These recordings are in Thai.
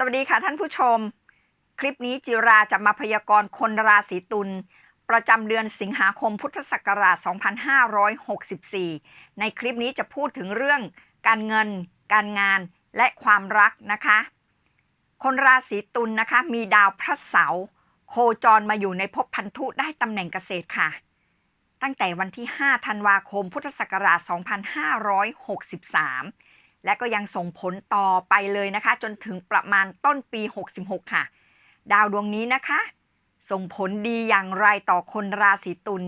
สวัสดีค่ะท่านผู้ชม คลิปนี้จิราจะมาพยากรณ์คนราศีตุลประจำเดือนสิงหาคมพุทธศักราช 2564 ในคลิปนี้จะพูดถึงเรื่องการเงิน การงานและความรักนะคะ คนราศีตุลนะคะ มีดาวพระเสาร์โคจรมาอยู่ในภพพันธุได้ตำแหน่งเกษตรค่ะ ตั้งแต่วันที่ 5 ธันวาคมพุทธศักราช 2563 และก็ยังส่งผลต่อไปเลยนะคะ จนถึงประมาณต้นปี 66 ค่ะ ดาวดวงนี้นะคะ ส่งผลดีอย่างไรต่อคนราศีตุล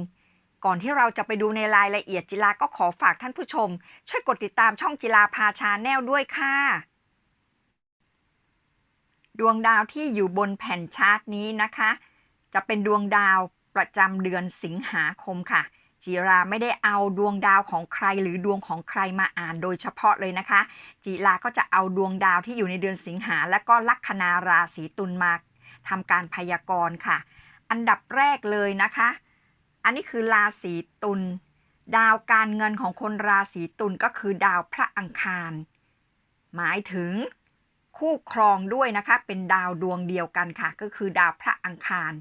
ก่อนที่เราจะไปดูในรายละเอียดจิลาก็ขอฝากท่านผู้ชม ช่วยกดติดตามช่องจิลาพาชาแนลด้วยค่ะ ดวงดาวที่อยู่บนแผ่นชาร์ตนี้นะคะ จะเป็นดวงดาวประจำเดือนสิงหาคมค่ะ จิราไม่ได้เอาดวงดาวของใครหรือดวงของใครมาอ่านโดยเฉพาะเลยนะคะจิราก็จะเอาดวงดาวที่อยู่ในเดือนสิงหา และก็ลัคนาราศีตุลมาทำการพยากรณ์ค่ะ อันดับแรกเลยนะคะ อันนี้คือราศีตุลดาวการเงินของคนราศีตุลก็คือดาวพระอังคาร หมายถึงคู่ครองด้วยนะคะ เป็นดาวดวงเดียวกันค่ะ ก็คือดาวพระอังคาร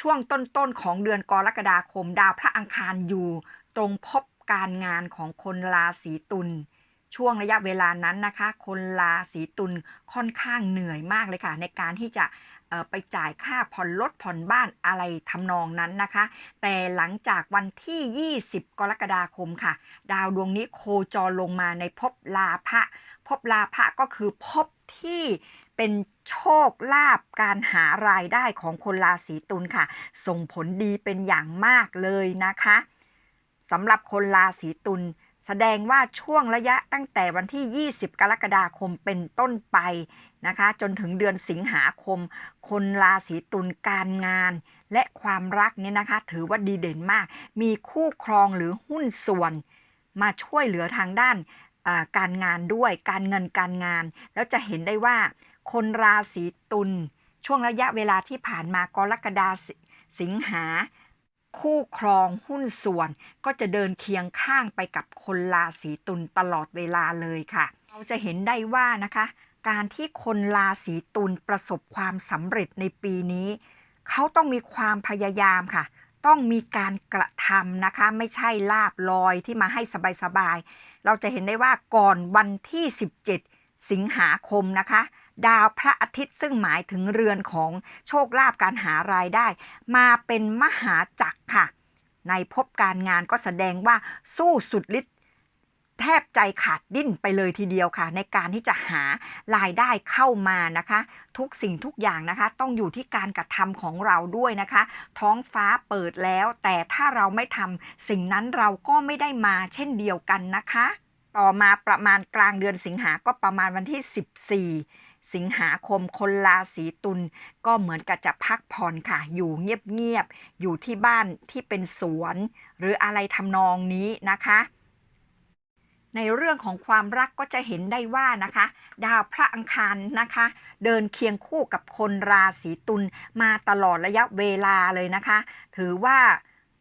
ช่วงต้นๆของเดือนกรกฎาคมดาวพระอังคารอยู่ตรงพบการงานของคนราศีตุลช่วงระยะเวลานั้นนะคะ คนราศีตุลค่อนข้างเหนื่อยมากเลยค่ะ ในการที่จะไปจ่ายค่าผ่อนรถผ่อนบ้านอะไรทำนองนั้นนะคะ แต่หลังจากวันที่ 20 กรกฎาคมค่ะ ดาวดวงนี้โคจรลงมาในภพลาภะภพลาภะก็คือภพที่ เป็นโชคลาภการหารายได้ของคนราศีตุลค่ะ ส่งผลดีเป็นอย่างมากเลยนะคะสำหรับคนราศีตุลแสดงว่าช่วงระยะตั้งแต่วันที่ 20 กรกฎาคมเป็นต้นไปนะคะ จนถึงเดือนสิงหาคม คนราศีตุลการงาน และความรักเนี่ยนะคะ ถือว่าดีเด่นมาก มีคู่ครองหรือหุ้นส่วน มาช่วยเหลือทางด้านการงานด้วยการเงินการงาน แล้วจะเห็นได้ว่า คนราศีตุลช่วงระยะเวลาที่ผ่านมากรกฎาสิสิงหา คู่ครองหุ้นส่วน ก็จะเดินเคียงข้างไปกับคนราศีตุลตลอดเวลาเลยค่ะ เราจะเห็นได้ว่านะคะ การที่คนราศีตุลประสบความสำเร็จในปีนี้ เขาต้องมีความพยายามค่ะ ต้องมีการกระทำนะคะ ไม่ใช่ลาบลอยที่มาให้สบายๆเราจะเห็นได้ว่าก่อนวันที่ 17 สิงหาคมนะคะ ดาวพระอาทิตย์ซึ่งหมายถึงเรือนของโชคลาภการหารายได้ มาเป็นมหาจักรค่ะ ในภพการงานก็แสดงว่าสู้สุดฤทธิ์แทบใจขาดดิ้นไปเลยทีเดียวค่ะ ในการที่จะหารายได้เข้ามานะคะ ทุกสิ่งทุกอย่างนะคะ ต้องอยู่ที่การกระทำของเราด้วยนะคะ ท้องฟ้าเปิดแล้ว แต่ถ้าเราไม่ทำสิ่งนั้นเราก็ไม่ได้มาเช่นเดียวกันนะคะ ต่อมาประมาณกลางเดือนสิงหาก็ประมาณวันที่ 14 สิงหาคมคนราศีตุลก็เหมือนกับจะพักผ่อนค่ะ อยู่เงียบๆ อยู่ที่บ้านที่เป็นสวน หรืออะไรทำนองนี้นะคะ ในเรื่องของความรักก็จะเห็นได้ว่านะคะ ดาวพระอังคารนะคะ เดินเคียงคู่กับคนราศีตุลมาตลอดระยะเวลาเลยนะคะ ถือว่า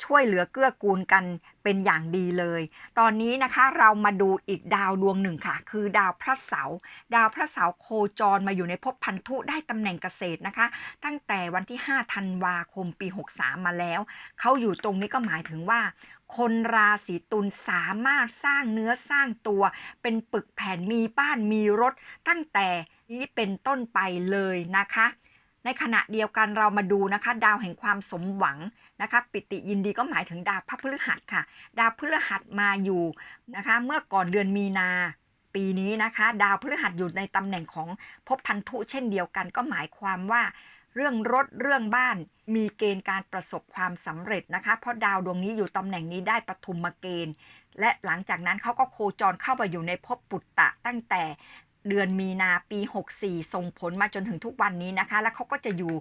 ช่วยเหลือเกื้อกูลกันเป็นอย่างดีเลย ตอนนี้นะคะเรามาดูอีกดาวดวงหนึ่งค่ะ คือดาวพระเสาร์ดาวพระเสาร์โคจรมาอยู่ในภพพันธุได้ตำแหน่งเกษตรนะคะ ตั้งแต่วันที่5ธันวาคมปี 63 มาแล้ว เขาอยู่ตรงนี้ก็หมายถึงว่า คนราศีตุลสามารถสร้างเนื้อสร้างตัว เป็นปึกแผ่นมีบ้านมีรถ ตั้งแต่นี้เป็นต้นไปเลยนะคะ ในขณะเดียวกันเรามาดูนะคะ ดาวแห่งความสมหวังนะคะ ปิติยินดีก็หมายถึงดาวพระพฤหัสค่ะ ดาวพฤหัสมาอยู่นะคะ เมื่อก่อนเดือนมีนาปีนี้นะคะ ดาวพฤหัสอยู่ในตำแหน่งของภพพันธุเช่นเดียวกัน ก็หมายความว่าเรื่องรถเรื่องบ้านมีเกณฑ์การประสบความสำเร็จนะคะ เพราะดาวดวงนี้อยู่ตำแหน่งนี้ได้ปฐุมเกณฑ์ และหลังจากนั้นเขาก็โคจรเข้าไปอยู่ในภพปุตตะตั้งแต่ เดือนมีนาปี 64 ส่งผลมาจนถึงทุกวันนี้นะคะ แล้วเขาก็จะอยู่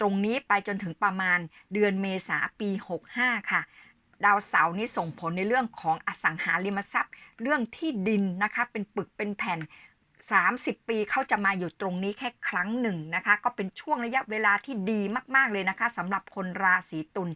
ตรงนี้ไปจนถึงประมาณเดือนเมษาปี 65 ค่ะ ดาวเสาร์นี้ส่งผลในเรื่องของอสังหาริมทรัพย์ เรื่องที่ดินนะคะเป็นปึกเป็นแผ่น 30 ปีเขาจะมาอยู่ตรงนี้แค่ครั้งหนึ่งนะคะ ก็เป็นช่วงระยะเวลาที่ดีมาก ๆ เลยนะคะสำหรับคนราศีตุล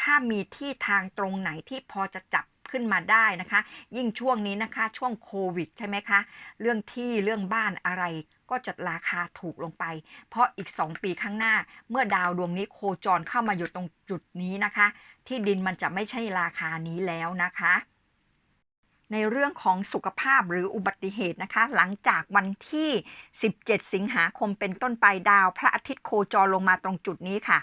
ถ้ามีที่ทางตรงไหนที่พอจะจับ ขึ้นมาได้นะคะ ยิ่งช่วงนี้นะคะ ช่วงโควิดใช่ไหมคะ เรื่องที่เรื่องบ้านอะไรก็จะราคาถูกลงไป เพราะอีก 2 ปีข้างหน้า เมื่อดาวดวงนี้โคจรเข้ามาอยู่ตรงจุดนี้นะคะ ที่ดินมันจะไม่ใช่ราคานี้แล้วนะคะ ในเรื่องของสุขภาพหรืออุบัติเหตุนะคะ หลังจากวันที่ 17 สิงหาคมเป็นต้นไปดาว พระอาทิตย์โคจรลงมาตรงจุดนี้ค่ะ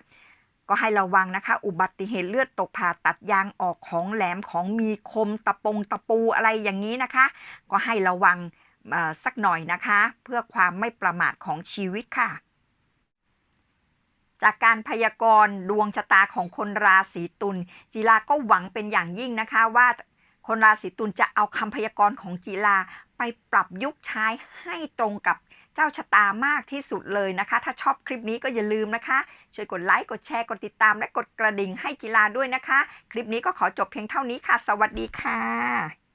ก็ให้ระวังนะคะ อุบัติเหตุเลือดตกผ่าตัดยางออกของแหลมของมีคมตะปงตะปูอะไรอย่างนี้นะคะ ก็ให้ระวังสักหน่อยนะคะ เพื่อความไม่ประมาทของชีวิตค่ะ จากการพยากรณ์ดวงชะตาของคนราศีตุลจีราก็หวังเป็นอย่างยิ่งนะคะว่าคนราศีตุลจะเอาคำพยากรณ์ของจีราไปปรับยุคใช้ให้ตรงกับ เจ้าชะตามากที่สุดเลยนะคะ ถ้าชอบคลิปนี้ก็อย่าลืมนะคะ ช่วยกดไลค์กดแชร์กดติดตามและกดกระดิ่งให้กีฬาด้วยนะคะ คลิปนี้ก็ขอจบเพียงเท่านี้ค่ะ สวัสดีค่ะ